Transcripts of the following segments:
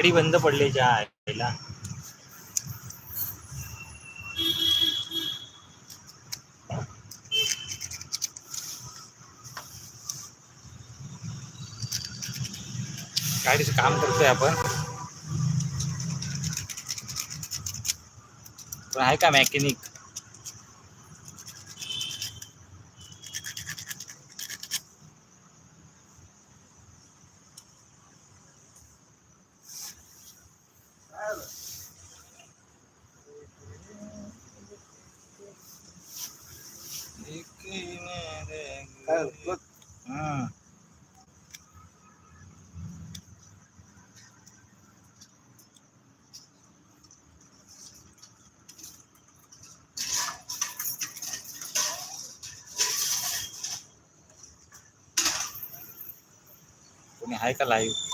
गाडी बंद पडली ज्या आईला. गाडीचं काम करतोय आपण? पण आहे का मेकॅनिक हम्म. कोणी आहे का लाईव्ह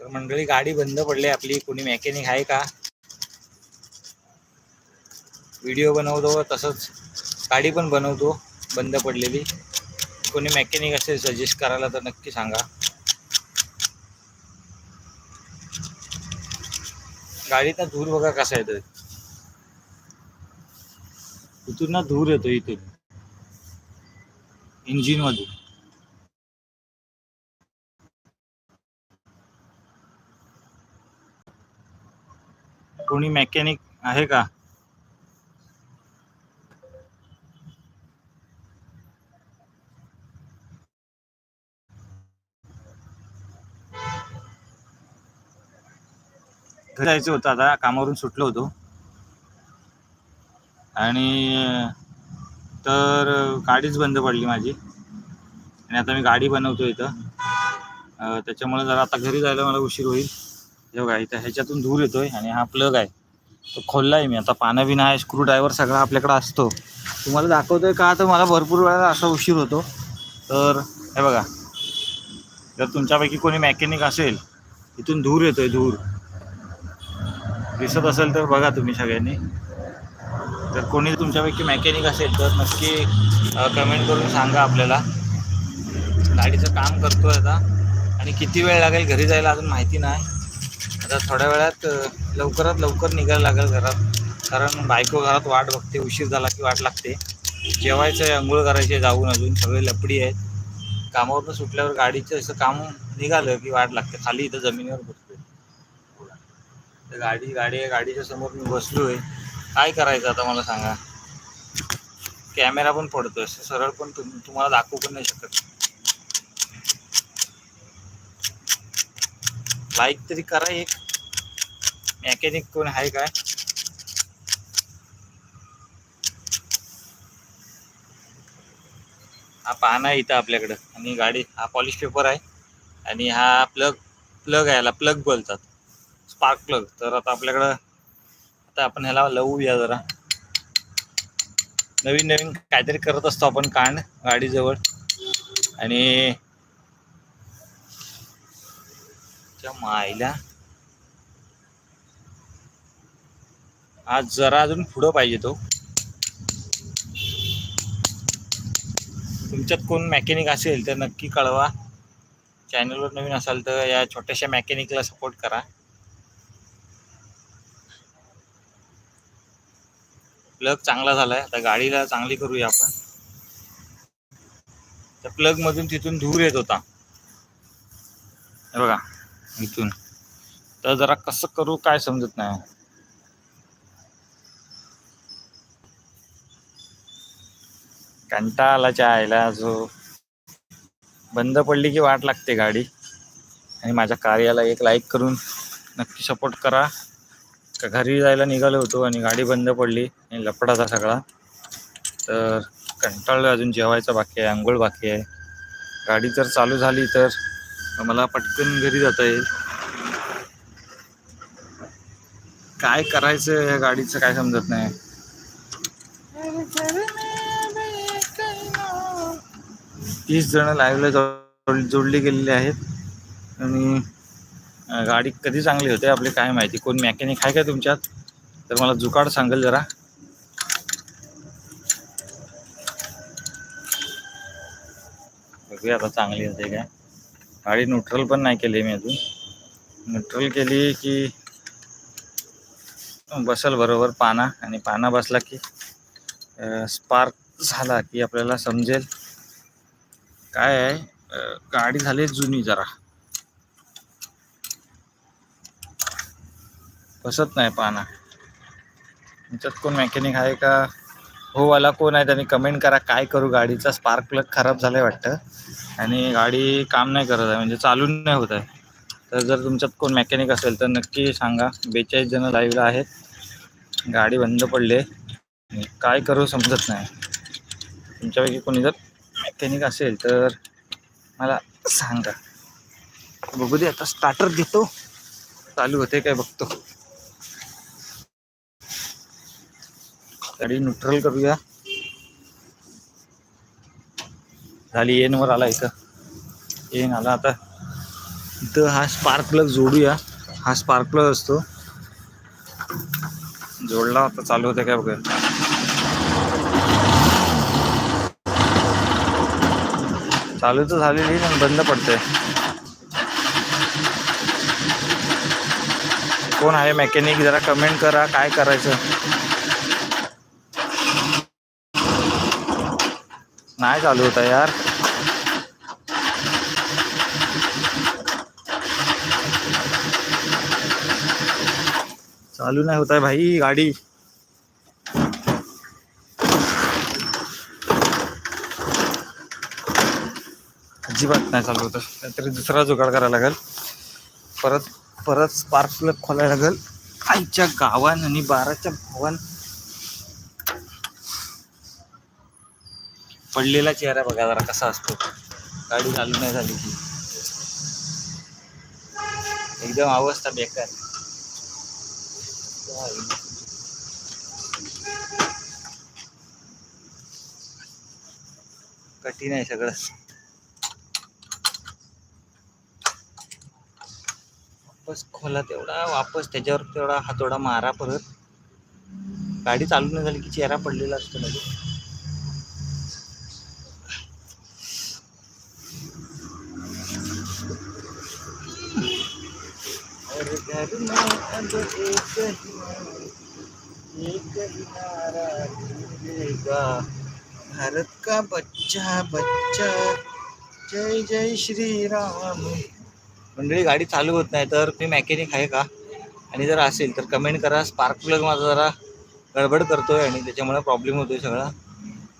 तर मंडळी गाडी बंद पडली आपली. कोणी मेकॅनिक आहे का? व्हिडिओ बनवतो तसंच गाडी पण बनवतो बंद पडलेली. कोणी मेकॅनिक असेल सजेस्ट करायला तर नक्की सांगा. गाडीचा धूर बघा कसा येतो इथून ना धूर येतो इथून. इंजिन मधून. कोणी मेकॅनिक आहे का? घरी जायचं होतं आता कामावरून सुटलो होतो. आणि तर गाडीच बंद पडली माझी. आणि आता मी गाडी बनवतो इथं. त्याच्यामुळे जरा आता घरी जायला मला उशीर होईल. हे बघा इथं ह्याच्यातून धूर येतोय आणि हा प्लग आहे. तो खोलला आहे मी. आता पानं बिना आहे स्क्रू ड्रायव्हर सगळा आपल्याकडे असतो. तुम्हाला दाखवतोय का? तर मला भरपूर वेळा असा उशीर होतो. तर हे बघा. जर तुमच्यापैकी कोणी मेकॅनिक असेल इथून धूर येतोय धूर. दिसत असेल तर बघा तुम्ही सगळ्यांनी. जर कोणी तुमच्यापैकी मेकॅनिक असेल तर नक्की कमेंट करून सांगा आपल्याला. गाडीचं काम करतोय आता. आणि किती वेळ लागेल घरी जायला अजून माहिती नाही. आता थोड्या वेळात लवकरात लवकर निघायला लागेल घरात. कारण बायको घरात वाट बघते उशीर झाला की वाट लागते. जेवायचं आहे आंघोळ करायची आहे जाऊन अजून सगळे लपडी आहेत. कामावरनं सुटल्यावर गाडीचं असं काम निघालं की वाट लागते. खाली इथं जमिनीवर बसतोय. तर गाडी गाडी आहे गाडीच्या समोर मी बसलोय. काय करायचं आता मला सांगा? कॅमेरा पण पडतोय. सरळ पण तुम तुम्हाला दाखवू पण नाही शकत. लाईक तरी करा एक. मेकॅनिक कोण आहे काय? हा पाना आहे इथं आपल्याकडं. आणि गाडी हा पॉलिश पेपर आहे. आणि हा प्लग प्लग आहे याला प्लग बोलतात. स्पार्क प्लग तर आता आपल्याकडं आता आपण ह्याला लावूया जरा. नवीन नवीन काहीतरी करत असतो आपण कांड गाडीजवळ. आणि च्या मायला आज जरा अजून पुढं पाहिजे तो. तुमच्यात कोण मेकॅनिक असेल तर नक्की कळवा. चॅनलवर नवीन असाल तर या छोट्याशा मेकॅनिकला सपोर्ट करा. प्लग चांगला झालाय. आता गाडीला चांगली करूया आपण. तर प्लग मधून तिथून धूर येत होता. बघा. इथून. तर जरा कसं करू काय समजत नाही. कंटाळा आला आयला जो. बंद पडली की वाट लागते गाडी. आणि माझ्या कार्याला एक लाईक करून नक्की सपोर्ट करा. का घरी जायला निघालो होतो आणि गाडी बंद पडली आणि लपडाचा सगळा. तर कंटाळलं अजून जेवायचं बाकी आहे आंघोळ बाकी आहे. गाडी जर चालू झाली तर मला पटकन घरी जाता येईल. काय करायचं या गाडीचं काय समजत नाही. तीस जण लाईव्हला जोड जोडली गेलेली आहेत. आणि गाडी कधी चांगली होते आपली काय माहिती. कोण मॅकॅनिक आहे का तुमच्यात? तर मला जुकाड सांगेल जरा. बघूया आता चांगली होते काय. गाडी न्यूट्रल पण नाही केली मी अजून. न्यूट्रल केली की बसल बरोबर पाना आणि पाना बसला की स्पार्क झाला की आपल्याला समजेल काय आहे. गाडी झाली जुनी जरा. बसत नाही पाना. तुमच्यात कोण मेकॅनिक आहे का? हो वाला कोण आहे? त्यांनी कमेंट करा. काय करू? गाडीचा स्पार्क प्लग खराब झालाय वाटतं. आणि गाडी काम नाही करत आहे म्हणजे चालू नाही होत आहे. तर जर तुमच्यात कोण मेकॅनिक असेल तर नक्की सांगा. बेचाळीस जण लाईव्हला आहेत. गाडी बंद पडली काय करू समजत नाही. तुमच्यापैकी कोणी जर मेकॅनिक असेल तर मला सांगा. बघू दे आता स्टार्टर देतो. चालू होते काय बघतो. गाडी न्यूट्रल करूया. झाली एनवर आला इथं. एन आला आता. इथं हा स्पार्क प्लग जोडूया. हा स्पार्क प्लग असतो. जोडला आता चालू होतं काय बघा चालू तर झालेली पण बंद पडते कोण आहे मेकॅनिक जरा कमेंट करा काय करायचं? नाही चालू होता यार. चालू नाही होत आहे भाई गाडी. अजिबात नाही चालू होतं. काहीतरी दुसरा जुगाड करायला लागेल. परत परत स्पार्क प्लग खोलायला लागेल. आईच्या गावान आणि बाराच्या भावान. पडलेला चेहरा बघा जरा कसा असतो. गाडी चालू नाही झाली की. एकदम अवस्था बेकार. कठीण आहे सगळं. वापस खोला तेवढा वापस त्याच्यावर तेवढा हातोडा मारा परत. गाडी चालू नाही झाली की चेहरा पडलेला असतो म्हणजे अब एक एक नारा भारत का बच्चा बच्चा। जय जय श्री राम मंडळी गाडी चालू होत नाही तर मी मेकॅनिक आहे का? आणि जर असेल तर कमेंट करा. स्पार्क प्लग माझा जरा गडबड करतोय आणि त्याच्यामुळे प्रॉब्लेम होतोय सगळा.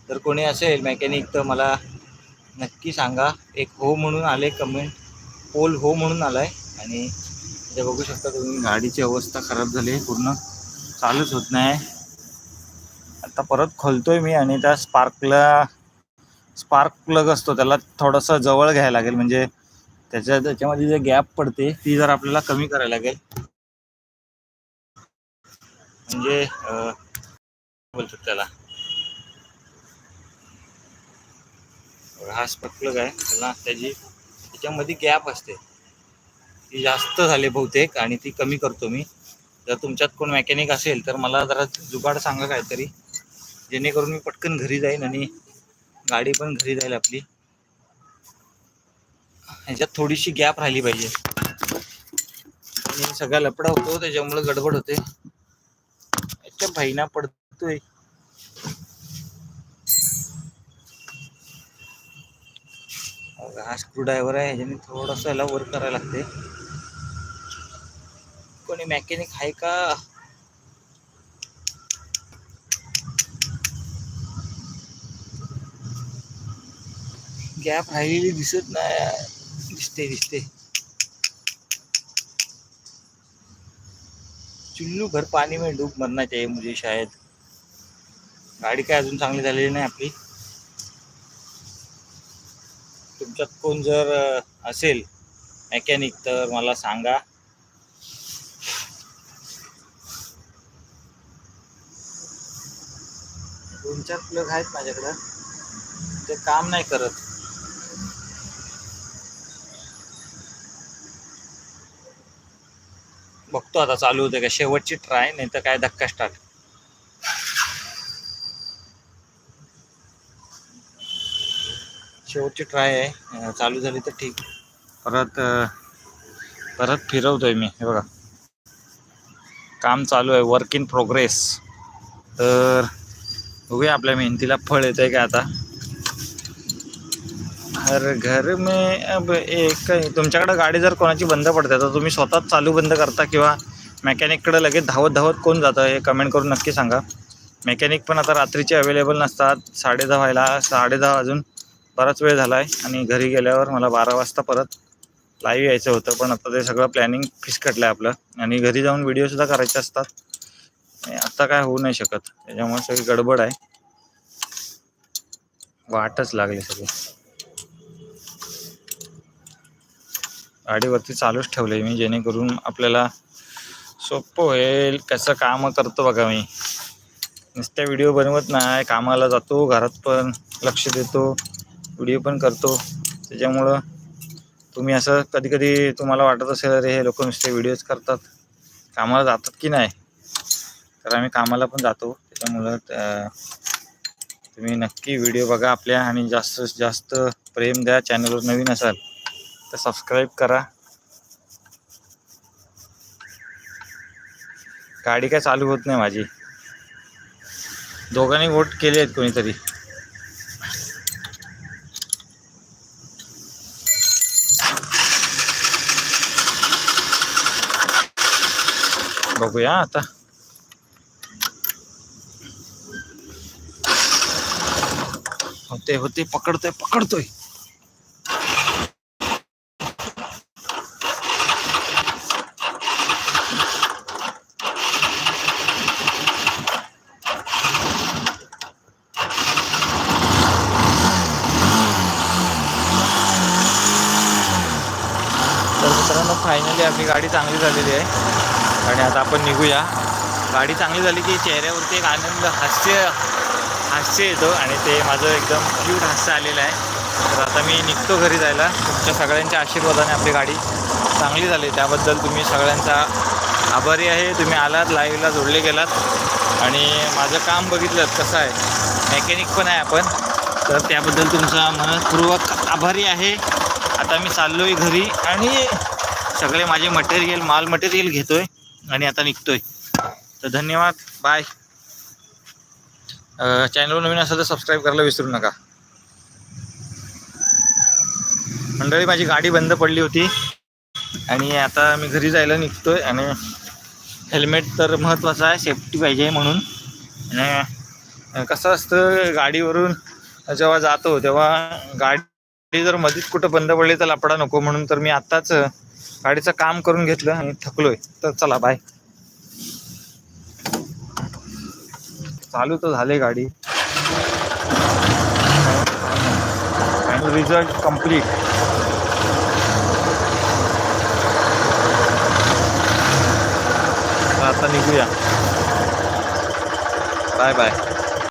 तर कोणी असेल मेकॅनिक तर मला नक्की सांगा. एक हो म्हणून आले कमेंट. पोल हो म्हणून आलाय. आणि ते बघू शकता तुम्ही गाडीची अवस्था खराब झाली आहे पूर्ण चालूच होत नाही. आता परत खोलतोय मी आणि त्या स्पार्कला स्पार्क प्लग असतो त्याला थोडंसं जवळ घ्यायला लागेल म्हणजे त्याच्या त्याच्यामध्ये जे गॅप पडते ती जर आपल्याला कमी करायला लागेल. म्हणजे बोलतो बोलतात त्याला. हा स्पार्क प्लग आहे त्याला त्याची त्याच्यामध्ये गॅप असते. ती जास्त झाली बहुतेक आणि ती कमी करतो मी. जर तुमच्यात कोण मेकॅनिक असेल तर मला जरा जुगाड सांगा काहीतरी. जेणेकरून मी पटकन घरी जाईन आणि गाडी पण घरी जाईल आपली. ह्याच्यात थोडीशी गॅप राहिली पाहिजे. आणि सगळा लपडा होतो त्याच्यामुळे गडबड होते. याच्या भाईना पडतोय. हा स्क्रू ड्रायव्हर आहे ह्याच्याने थोडस याला वर्क करायला लागते. कोणी मेकॅनिक आहे का? गॅप राहिलेली दिसत नाही दिसते दिसते चुल्लू भर पाणी में डूब मरना चाहिए मुझे शायद. गाडी काय अजून चांगली झालेली नाही आपली. तुमच्यात कोण जर असेल मेकॅनिक तर मला सांगा. दोन चार प्लग आहेत माझ्याकडं. ते काम नाही करत. बघतो आता चालू होते का. शेवटची ट्राय नाही तर काय धक्का स्टार्ट शेवटची ट्राय आहे. चालू झाली तर ठीक. परत परत फिरवतोय मी. हे बघा. काम चालू आहे. वर्क इन प्रोग्रेस तर बघूया आपल्या मेहनतीला फळ येत आहे का आता. हर घर मे अब एक तुमच्याकडं गाडी जर कोणाची बंद पडते तर तुम्ही स्वतःच चालू बंद करता किंवा मेकॅनिककडे लगेच धावत धावत कोण जातं हे कमेंट करून नक्की सांगा. मेकॅनिक पण आता रात्रीचे अवेलेबल नसतात. साडे दहा व्हायला साडे दहा वाजून बराच वेळ झाला आहे आणि घरी गेल्यावर मला बारा वाजता परत लाईव्ह यायचं होतं पण आता ते सगळं प्लॅनिंग फिसकटलं आहे आपलं. आणि घरी जाऊन व्हिडिओसुद्धा करायचे असतात. आता काय होऊ नाही शकत. त्याच्यामुळे सगळी गडबड आहे. वाटच लागली सगळी. गाडीवरती चालूच ठेवलं मी जेणेकरून आपल्याला सोपं होईल कसं कामं करतो बघा मी. नुसत्या व्हिडिओ बनवत नाही कामाला जातो घरात पण लक्ष देतो व्हिडिओ पण करतो. त्याच्यामुळं तुम्ही असं कधी कधी तुम्हाला वाटत असेल अरे हे लोक नुसते व्हिडिओज करतात. कामाला जातात की नाही? तर आम्ही कामाला पण जातो. त्याच्यामुळं तुम्ही नक्की व्हिडिओ बघा आपल्या आणि जास्तीत जास्त प्रेम द्या. चॅनलवर नवीन असाल तर सबस्क्राईब करा. गाडी काय चालू होत नाही माझी. दोघांनी वोट केले आहेत कोणीतरी. बघूया आता. होते होते पकडतोय पकडतोय. तर फायनली आपली गाडी चांगली झालेली आहे. आणि आता आपण निघूया. गाडी चांगली झाली की चेहऱ्यावरती एक आनंद हास्य हास्य येतो आणि ते माझं एकदम क्यूट हास्य आलेलं आहे. तर आता मी निघतो घरी जायला. तुमच्या सगळ्यांच्या आशीर्वादाने आपली गाडी चांगली झाली. त्याबद्दल तुम्ही सगळ्यांचा आभारी आहे. तुम्ही आलात लाईव्हला जोडले गेलात. आणि माझं काम बघितलं कसं आहे? मेकॅनिक पण आहे आपण. तर त्याबद्दल तुमचा मनपूर्वक आभारी आहे. आता मी चाललो आहे घरी आणि सगळे माझे मटेरियल माल मटेरियल घेतो आहे आणि आता निघतो आहे तर धन्यवाद. बाय चॅनलवर नवीन असेल तर सबस्क्राईब करायला विसरू नका. मंडळी माझी गाडी बंद पडली होती. आणि आता मी घरी जायला निघतोय आणि हेल्मेट तर महत्त्वाचं आहे सेफ्टी पाहिजे म्हणून. आणि कसं असतं गाडीवरून जेव्हा जातो तेव्हा गाडी जर मधीच कुठं बंद पडली तर लपडा नको म्हणून तर मी आत्ताच गाडीचं काम करून घेतलं आणि थकलोय. तर चला बाय चालू तर झाले गाडी. फायनल रिझल्ट कंप्लीट आता निघूया. Bye bye